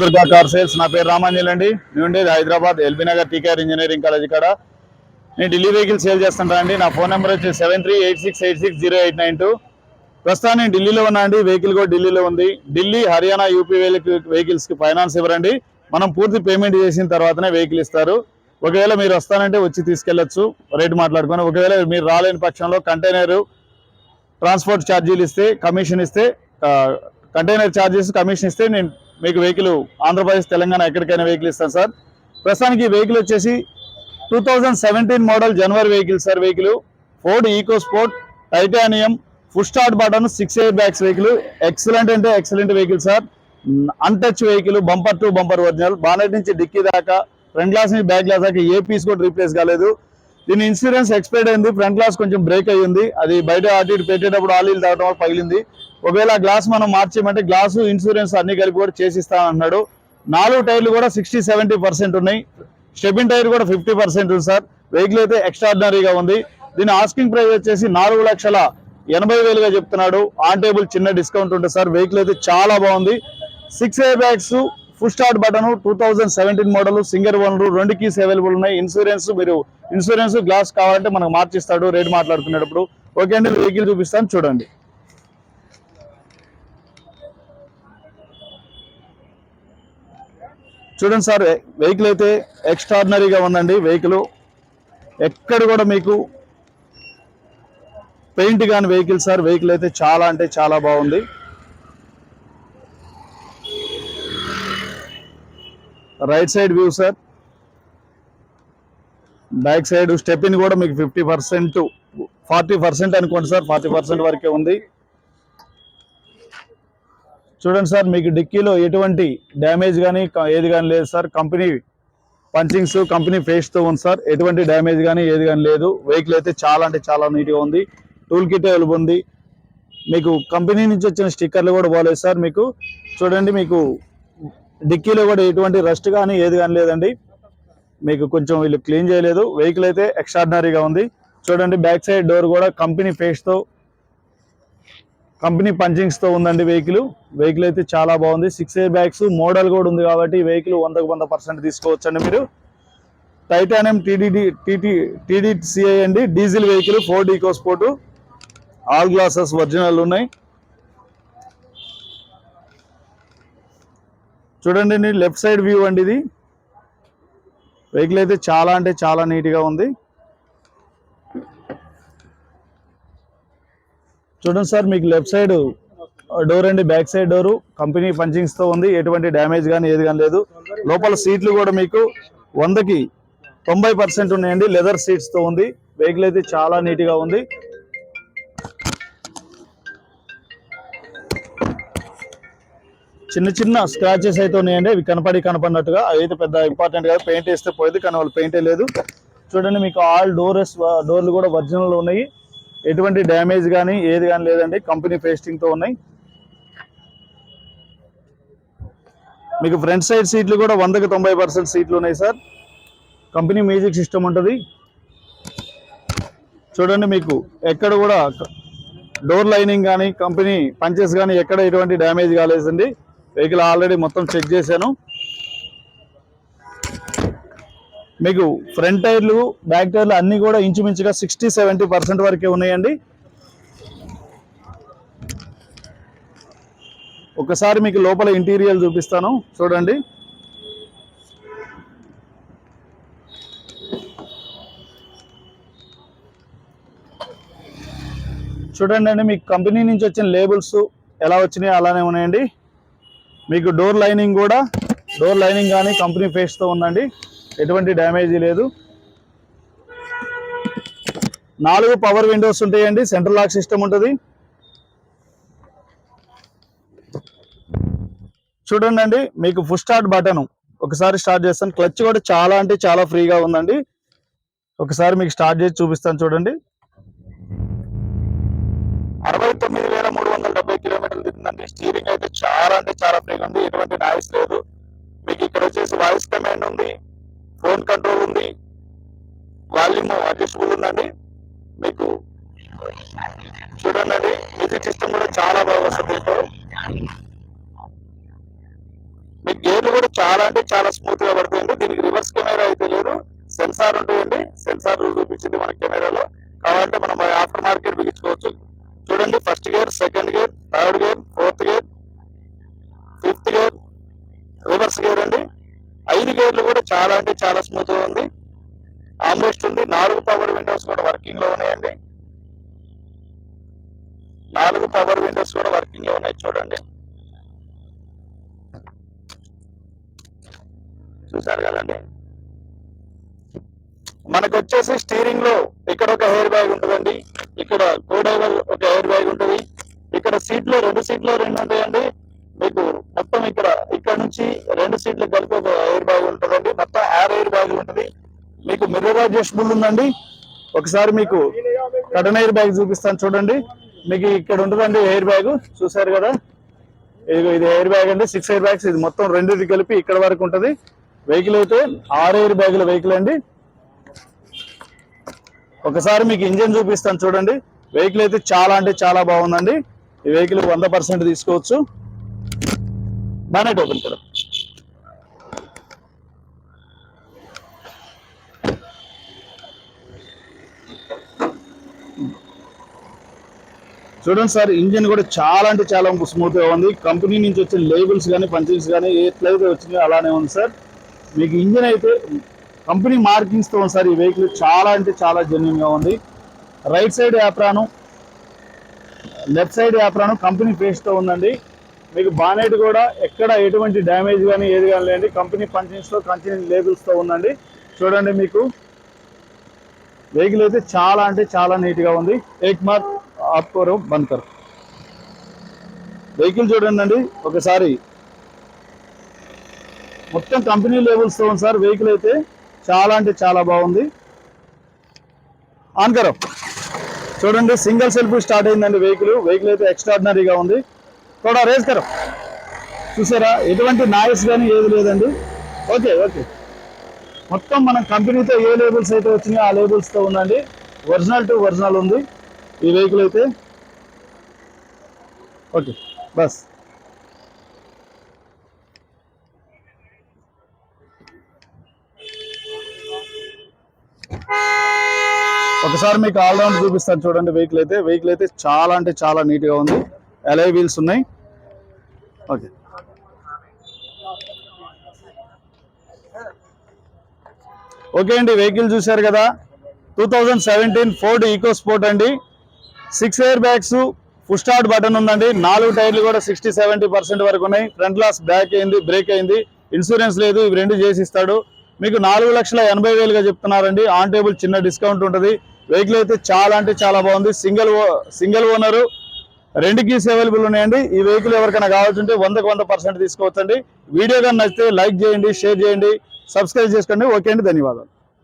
Durga car sales నా పేరు రామాంజల్ అండి. నేను ఉండేది Hyderabad LB Nagar TKR engineering college కాడ. నేను ఢిల్లీ వెహికల్ సేల్ చేస్తుంటా అండి. నా ఫోన్ నెంబర్ వచ్చి seven three eight six eight six zero eight nine two. ప్రస్తుతం నేను ఢిల్లీలో ఉన్నా అండి. వెహికల్ కూడా ఢిల్లీలో ఉంది. ఢిల్లీ హర్యానా యూపీ వెహికల్స్కి ఫైనాన్స్ ఇవ్వరండి. మనం పూర్తి పేమెంట్ చేసిన తర్వాతనే వెహికల్ ఇస్తారు. ఒకవేళ మీరు వస్తానంటే వచ్చి తీసుకెళ్ళొచ్చు రేటు మాట్లాడుకొని ఒకవేళ మీరు రాలేని పక్షంలో కంటైనర్ ట్రాన్స్పోర్ట్ ఛార్జీలు ఇస్తే కమిషన్ ఇస్తే కంటైనర్ ఛార్జెస్ కమిషన్ ఇస్తే నేను మీకు వెహికల్ ఆంధ్రప్రదేశ్ తెలంగాణ ఎక్కడికైనా వెహికల్ ఇస్తాను సార్. ప్రస్తుతానికి ఈ వెహికల్ వచ్చేసి టూ థౌజండ్ సెవెంటీన్ మోడల్ జనవరి vehicle sir vehicle. Ford EcoSport titanium full start button six airbags vehicle. Excellent అంటే excellent vehicle sir. Untouch vehicle bumper to bumper original. Bonnet నుంచి dicky దాకా front glass నుంచి back glass దాకా ఏ piece కూడా replace కాలేదు. దీని insurance expired అయింది. Front glass కొంచెం బ్రేక్ అయ్యింది. అది బయట అటు ఇటు పెట్టేటప్పుడు ఆయిల్ తాగడం వల్ల పగిలింది. ఒకవేళ గ్లాస్ మనం మార్చేయమంటే గ్లాసు ఇన్సూరెన్స్ అన్ని కలిపి కూడా చేసిస్తా అన్నాడు నాలుగు టైర్లు కూడా సిక్స్టీ సెవెంటీ పర్సెంట్ ఉన్నాయి. స్టెబిన్ టైర్ కూడా ఫిఫ్టీ పర్సెంట్ ఉంది సార్ వెహికల్ అయితే ఎక్స్ట్రాడినరీగా ఉంది. దీని ఆస్కింగ్ ప్రైస్ వచ్చేసి నాలుగు లక్షల ఎనభై వేలుగా చెప్తున్నాడు. ఆన్ టేబుల్ చిన్న డిస్కౌంట్ ఉంటుంది సార్ వెహికల్ అయితే చాలా బాగుంది. Six airbags full start button two thousand seventeen model single one రెండు కీస్ అవైలబుల్ ఉన్నాయి. ఇన్సూరెన్స్ మీరు ఇన్సూరెన్స్ గ్లాస్ కావాలంటే మనకు మార్చిస్తాడు రేట్ మాట్లాడుకునేటప్పుడు. ఓకే అండి వెహికల్ చూపిస్తాను చూడండి. చూడండి సార్ వెహికల్ అయితే ఎక్స్ట్రాడినరీగా ఉందండి వెహికల్ ఎక్కడ కూడా మీకు పెయింట్ కాని వెహికల్ సార్. వెహికల్ అయితే చాలా అంటే చాలా బాగుంది. Right side view sir. Back side stepney కూడా మీకు ఫిఫ్టీ పర్సెంట్ ఫార్టీ పర్సెంట్ అనుకోండి సార్. ఫార్టీ పర్సెంట్ వరకే ఉంది. చూడండి సార్ మీకు డిక్కీలో ఎటువంటి డ్యామేజ్ కానీ ఏది కానీ లేదు సార్. కంపెనీ పంచింగ్స్ కంపెనీ ఫేస్తో ఉంది సార్. ఎటువంటి డ్యామేజ్ కానీ ఏది కానీ లేదు. వెహికల్ అయితే చాలా అంటే చాలా నీట్గా ఉంది. టూల్ కిట్ అవైలబుల్ ఉంది. మీకు కంపెనీ నుంచి వచ్చిన స్టిక్కర్లు కూడా బాగాలేదు సార్. మీకు చూడండి మీకు డిక్కీలో కూడా ఎటువంటి రస్ట్ కానీ ఏది కానీ లేదండి. మీకు కొంచెం వీళ్ళు క్లీన్ చేయలేదు. వెహికల్ అయితే ఎక్స్ట్రాడినరీగా ఉంది. చూడండి బ్యాక్ సైడ్ డోర్ కూడా కంపెనీ ఫేస్తో కంపెనీ పంచింగ్స్తో ఉందండి వెహికల్ వెహికల్ అయితే చాలా బాగుంది. సిక్స్ ఏ బ్యాగ్స్ మోడల్ కూడా ఉంది కాబట్టి వెహికల్ వందకు వంద పర్సెంట్ తీసుకోవచ్చండి మీరు. టైటానియం టీడీడీ టీటీ టీడీసీఐ అండి diesel vehicle Ford EcoSport all glasses original ఉన్నాయి. చూడండి లెఫ్ట్ సైడ్ వ్యూ అండి ఇది. వెహికల్ అయితే చాలా అంటే చాలా నీట్గా ఉంది. చూడండి సార్ మీకు లెఫ్ట్ సైడ్ డోర్ అండి బ్యాక్ సైడ్ డోరు. కంపెనీ పంచింగ్స్తో ఉంది ఎటువంటి డ్యామేజ్ కానీ ఏది కానీ లేదు. లోపల సీట్లు కూడా మీకు వందకి తొంభై పర్సెంట్ ఉన్నాయండి లెదర్ సీట్స్తో ఉంది. వెహికల్ అయితే చాలా నీట్గా ఉంది. చిన్న చిన్న స్క్రాచెస్ అయితే ఉన్నాయండి. అవి కనపడి కనపడినట్టుగా అయితే పెద్ద ఇంపార్టెంట్ కాదు. పెయింట్ వేస్తే పోయేది కానీ వాళ్ళు పెయింటే లేదు. చూడండి మీకు ఆల్ డోర్స్ డోర్లు కూడా ఒరిజినల్ ఉన్నాయి. ఎటువంటి డ్యామేజ్ కానీ ఏది కానీ లేదండి. కంపెనీ పేస్టింగ్తో ఉన్నాయి. మీకు ఫ్రంట్ సైడ్ సీట్లు కూడా వందకి తొంభై పర్సెంట్ సీట్లు ఉన్నాయి సార్ కంపెనీ మ్యూజిక్ సిస్టమ్ ఉంటుంది. చూడండి మీకు ఎక్కడ కూడా డోర్ లైనింగ్ కానీ కంపెనీ పంచెస్ కానీ ఎక్కడ ఎటువంటి డ్యామేజ్ కాలేదండి. వెహికల్ ఆల్రెడీ మొత్తం చెక్ చేశాను. మీకు ఫ్రంట్ టైర్లు బ్యాక్ టైర్లు అన్ని కూడా ఇంచుమించుగా సిక్స్టీ సెవెంటీ పర్సెంట్ వరకే ఉన్నాయండి. ఒకసారి మీకు లోపల ఇంటీరియర్ చూపిస్తాను. చూడండి. చూడండి అండి మీకు కంపెనీ నుంచి వచ్చిన లేబుల్స్ ఎలా వచ్చినాయో అలానే ఉన్నాయండి. మీకు డోర్ లైనింగ్ కూడా డోర్ లైనింగ్ కానీ కంపెనీ ఫేస్తో ఉందండి. ఎటువంటి డ్యామేజ్ లేదు. నాలుగు పవర్ విండోస్ ఉంటాయండి. సెంట్రల్ లాక్ సిస్టమ్ ఉంటుంది. చూడండి అండి మీకు ఫుల్ స్టార్ట్ బటన్ ఒకసారి స్టార్ట్ చేస్తాను. క్లచ్ కూడా చాలా అంటే చాలా ఫ్రీగా ఉందండి. ఒకసారి మీకు స్టార్ట్ చేసి చూపిస్తాను చూడండి. అరవై అంటే చాలా ఫ్రీగా ఉంది. ఎటువంటి నాయిస్ లేదు. మీకు ఇక్కడ వచ్చేసి వాయిస్ కమాండ్ ఉంది ఫోన్ కంట్రోల్ ఉంది. వాల్యూమ్ అడ్జస్టబుల్ ఉందండి. మీకు చూడండి అండి మ్యూజిక్ సిస్టమ్ కూడా చాలా బాగా వస్తుంది మీకు. గేర్లు చాలా అంటే చాలా స్మూత్గా పడుతుంది దీనికి రివర్స్ కెమెరా అయితే లేదు. సెన్సార్ ఉంటుందండి. సెన్సార్ చూపించింది మన కెమెరాలో. కావాలంటే మనం ఆఫ్టర్ మార్కెట్ బిగించుకోవచ్చు. చూడండి first gear second gear third gear fourth ఐదు గేర్లు కూడా చాలా అంటే చాలా స్మూత్ ఉంది. ఆమ్రెస్ట్ ఉంది. నాలుగు పవర్ విండోస్ కూడా వర్కింగ్లో ఉన్నాయండి. నాలుగు పవర్ విండోస్ కూడా వర్కింగ్లో ఉన్నాయి చూడండి. చూసారు కదండి? మనకు వచ్చేసి స్టీరింగ్లో ఇక్కడ ఒక హెయిర్ బ్యాగ్ ఉంటుందండి. ఇక్కడ గోడైవర్ ఒక హెయిర్ బ్యాగ్ ఉంటుంది. ఇక్కడ సీట్లో రెండు సీట్లు రెండు ఉంటాయండి సీట్లు కలిపి ఒక ఎయిర్ బ్యాగ్ ఉంటుందండి. మొత్తం ఆరు ఎయిర్ బ్యాగ్ ఉంటుంది. మీకు మిర్రర్ అడ్జస్టబుల్ ఉందండి. ఒకసారి మీకు కటన్ ఎయిర్ బ్యాగ్ చూపిస్తాను చూడండి. మీకు ఇక్కడ ఉంటుందండి ఎయిర్ బ్యాగ్ చూసారు కదా? ఇదిగో ఇది ఎయిర్ బ్యాగ్ అండి. సిక్స్ ఎయిర్ బ్యాగ్స్ ఇది మొత్తం రెండుది కలిపి ఇక్కడ వరకు ఉంటుంది. వెహికల్ అయితే ఆరు ఎయిర్ బ్యాగుల వెహికల్ అండి. ఒకసారి మీకు ఇంజిన్ చూపిస్తాను చూడండి. వెహికల్ అయితే చాలా అంటే చాలా బాగుందండి. ఈ వెహికల్ వంద పర్సెంట్ తీసుకోవచ్చు. బ్యానెట్ ఓపెన్ కదా చూడండి సార్ ఇంజిన్ కూడా చాలా అంటే చాలా స్మూత్గా ఉంది. కంపెనీ నుంచి వచ్చిన లేబుల్స్ కానీ పంచింగ్స్ కానీ ఎట్లయితే వచ్చినాయో అలానే ఉంది సార్. మీకు ఇంజిన్ అయితే కంపెనీ మార్కింగ్స్తో ఉంది సార్ ఈ వెహికల్ చాలా అంటే చాలా జెన్యున్గా ఉంది. Right side apron left side apron company ఫేస్తో ఉందండి. మీకు బానెట్ కూడా ఎక్కడ ఎటువంటి డ్యామేజ్ కానీ ఏది కానీ లేదండి. కంపెనీ పంచింగ్స్తో కంపెనీ లేబుల్స్తో ఉందండి. చూడండి మీకు. వెహికల్ అయితే చాలా అంటే చాలా నీట్గా ఉంది. ఏక్ మార్క్ ఆప్కోరు బంద్ కర్. వెహికల్ చూడండి అండి ఒకసారి. మొత్తం కంపెనీ లెవెల్స్తో ఉంది సార్ వెహికల్ అయితే చాలా అంటే చాలా బాగుంది. ఆన్ కరం. చూడండి సింగిల్ సెల్ఫ్ స్టార్ట్ అయిందండి వెహికల్ వెహికల్ అయితే ఎక్స్ట్రాడినరీగా ఉంది. కూడా రేస్ కరం. చూసారా ఎటువంటి నాయిస్ కానీ ఏది లేదండి. ఓకే ఓకే మొత్తం మనం కంపెనీతో ఏ లేబుల్స్ అయితే వచ్చినాయో ఆ లేబుల్స్తో ఉందండి. ఒరిజినల్ టు ఒరిజినల్ ఉంది. ఈ వెహికల్ అయితే? ఓకే బస్ ఒకసారి మీకు ఆల్రౌండ్ చూపిస్తాను చూడండి వెహికల్ అయితే. వెహికల్ అయితే చాలా అంటే చాలా నీట్గా ఉంది. ఎలై వీల్స్ ఉన్నాయి. ఓకే ఓకే అండి వెహికల్ చూశారు కదా. Two thousand seventeen Ford EcoSport అండి. Six airbags full start button ఉందండి. నాలుగు టైర్లు కూడా సిక్స్టీ సెవెంటీ పర్సెంట్ వరకు ఉన్నాయి. ఫ్రంట్ లాస్ బ్యాక్ అయింది బ్రేక్ అయింది. ఇన్సూరెన్స్ లేదు ఇవి రెండు చేసి ఇస్తాడు. మీకు నాలుగు లక్షల ఎనభై వేలుగా చెప్తున్నారండి. ఆన్ టేబుల్ చిన్న డిస్కౌంట్ ఉంటుంది. వెహికల్ అయితే చాలా అంటే చాలా బాగుంది. సింగిల్ సింగిల్ ఓనరు రెండు కీస్ అవైలబుల్ ఉన్నాయండి. ఈ వెహికల్ ఎవరికైనా కావాల్సింటే వందకు వంద పర్సెంట్ తీసుకోవచ్చండి. వీడియో కానీ నచ్చితే లైక్ చేయండి షేర్ చేయండి సబ్స్క్రైబ్ చేసుకోండి. ఓకే అండి ధన్యవాదాలు.